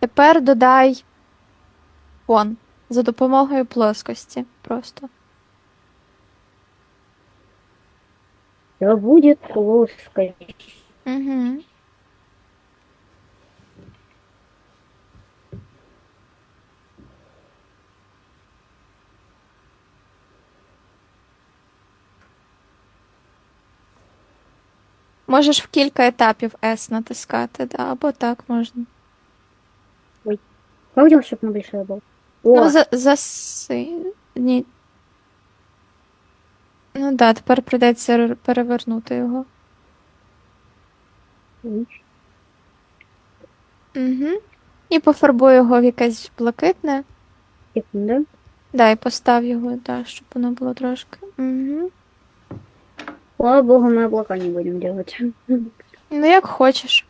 Тепер додай фон за допомогою плоскості. Просто. да будет плоскость. Угу. Можеш в кілька етапів S натискати, да, або так можна. Хотел, чтобы он большой был. О, Ну, за, заси... Ні. Ну да, тепер прийдеться перевернути його. Угу. І пофарбуй його в якесь блакитне. Да, і постав його, да, щоб воно було трошки. Угу. Слава богу, мы облака не будем делать. Ну, як хочеш.